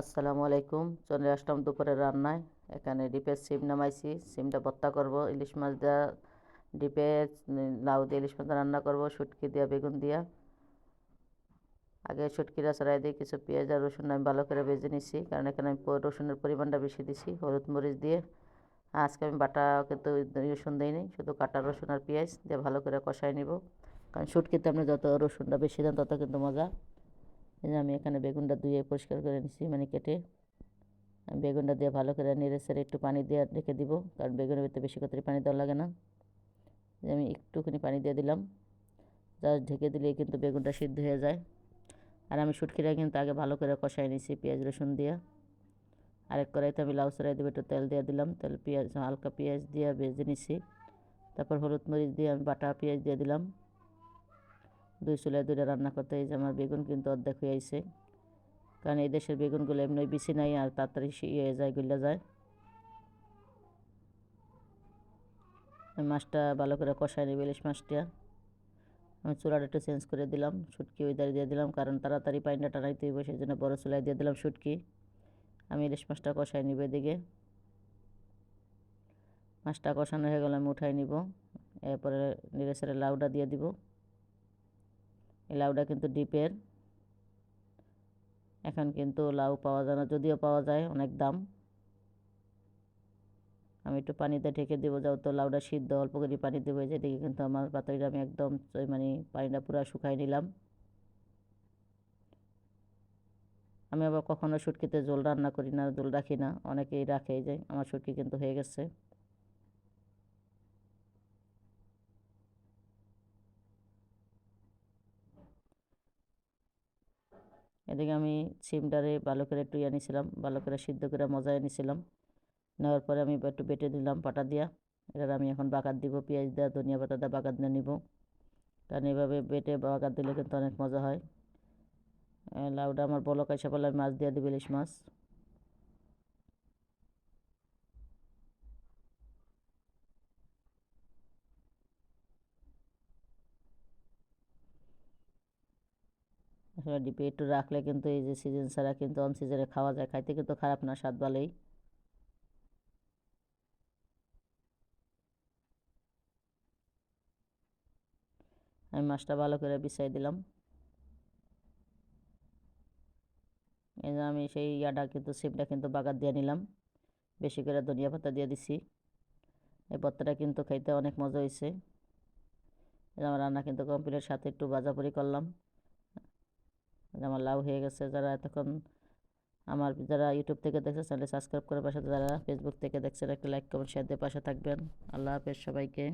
আসসালামু আলাইকুম। চলে আসলাম দুপুরের রান্নায়। এখানে ডিপের সিম নামাইছি। সিমটা ভর্তা করব, ইলিশ মাছ দেওয়া ডিপে, লাউ দিয়ে ইলিশ মাছ রান্না করব, শুটকি দিয়া, বেগুন দিয়া। আগে শুটকিটা ছড়াই দিয়ে কিছু পেঁয়াজ আর রসুন আমি ভালো করে ভেজে নিছি, কারণ এখানে আমি রসুনের পরিমাণটা বেশি দিছি, হলুদ মরিচ দিয়ে। আজকে আমি বাটা কিন্তু রসুন দিইনি, শুধু কাটা রসুন আর পেঁয়াজ দিয়ে ভালো করে কষাই নিব। কারণ শুটকিতে আপনি যত রসুনটা বেশি দেন, তত কিন্তু মজা। আমি এখানে বেগুনটা ধুয়ে পরিষ্কার করে নিছি মানে কেটে। বেগুনটা দিয়ে ভালো করে নেড়ে সেড়ে একটু পানি দিয়ে রেখে দিব, কারণ বেগুনের ভিতরে বেশি করে পানি দেওয়া লাগে না। যে আমি একটুখানি পানি দিয়ে দিলাম, জাস্ট ঢেকে দিলেই কিন্তু বেগুনটা সিদ্ধ হয়ে যায়। আর আমি শুটকিটা কিন্তু আগে ভালো করে কষাই নিছি পেঁয়াজ, রসুন দিয়ে। আরেক কড়াইতে আমি লাউ সরাই দেবো, একটু তেল দিয়ে দিলাম। তেল, পেঁয়াজ, হালকা পেঁয়াজ দিয়ে ভেজে নিছি। তারপর হলুদ মরিচ দিয়ে আমি বাটা পেঁয়াজ দিয়ে দিলাম। দুই চুলায় দুইটা রান্না করতে এই যে আমার বেগুন কিন্তু অর্ধেক হয়ে আইছে। কারণ এই দেশের বেগুনগুলো এমনি বেশি নাই আর তাড়াতাড়ি ইয়ে যায়, গুল্লা যায়। মাছটা ভালো করে কষাই নেব ইলিশ মাছটা। আমি চুলাটা একটু চেঞ্জ করে দিলাম, শুটকি ওই দাঁড়িয়ে দিয়ে দিলাম। কারণ তাড়াতাড়ি পানিটা টানাইতে হইব, সেই জন্য বড়ো চুলায় দিয়ে দিলাম শুটকি। আমি ইলিশ মাছটা কষাই নিব এদিকে। মাছটা কষানো হয়ে গেলে আমি উঠাই নিব। এরপরে সেড়ে লাউটা দিয়ে দিব। লাউটা কিন্তু ডিপের। এখন কিন্তু লাউ পাওয়া যায় না, যদিও পাওয়া যায়, অনেক দাম। আমি একটু পানিতে ঢেকে দেবো যাও তো লাউটা সিদ্ধ, অল্প করে পানি দেবো যেদিকে কিন্তু আমার পাতাইটা আমি একদম মানে পানিটা পুরো শুকাই নিলাম। আমি আবার কখনো শুটকিতে জল রান্না করি না, জল রাখি না, অনেকেই রাখে যে, আমার শুটকি কিন্তু হয়ে গেছে। এদিকে আমি সিমটারে ভালো করে একটু ইয়ে নিয়েছিলাম ভালো করে সিদ্ধ করে মজায় এনেছিলাম নেওয়ার পরে আমি একটু বেটে দিলাম পাটা দিয়া। এটার আমি এখন বাগার দিব, পেঁয়াজ দেওয়া ধনিয়া পাতা দেওয়া বাগার দিয়ে নিব। কারণ এভাবে বেটে বাগাত দিলে কিন্তু অনেক মজা হয়। লাউটা আমার বলক এসে আমি মাছ দিয়ে দিব ইলিশ মাছ। আসলে ডিপে একটু রাখলে কিন্তু এই যে সিজন ছাড়া কিন্তু অন সিজনে খাওয়া যায়, খাইতে কিন্তু খারাপ না, স্বাদ ভালোই। আমি মাছটা ভালো করে বিছাই দিলাম। এই যে আমি সেই ইয়াটা কিন্তু, সিমটা কিন্তু বাগার দিয়ে নিলাম। বেশি করে ধনিয়া পাতা দিয়ে দিছি। এই ভর্তাটা কিন্তু খাইতে অনেক মজা হয়েছে আমার রান্না কিন্তু কমপ্লিটের সাথে একটু ভাজাপুরি করলাম। আমার লাভ হয়ে গেছে, যারা এতক্ষণ আমার যারা ইউটিউব থেকে দেখছে চ্যানেলে সাবস্ক্রাইব করে পাশে, যারা ফেসবুক থেকে দেখছেন একটা লাইক কমেন্ট শেয়ার দিয়ে পাশে থাকবেন। আল্লাহ হাফেজ সবাইকে।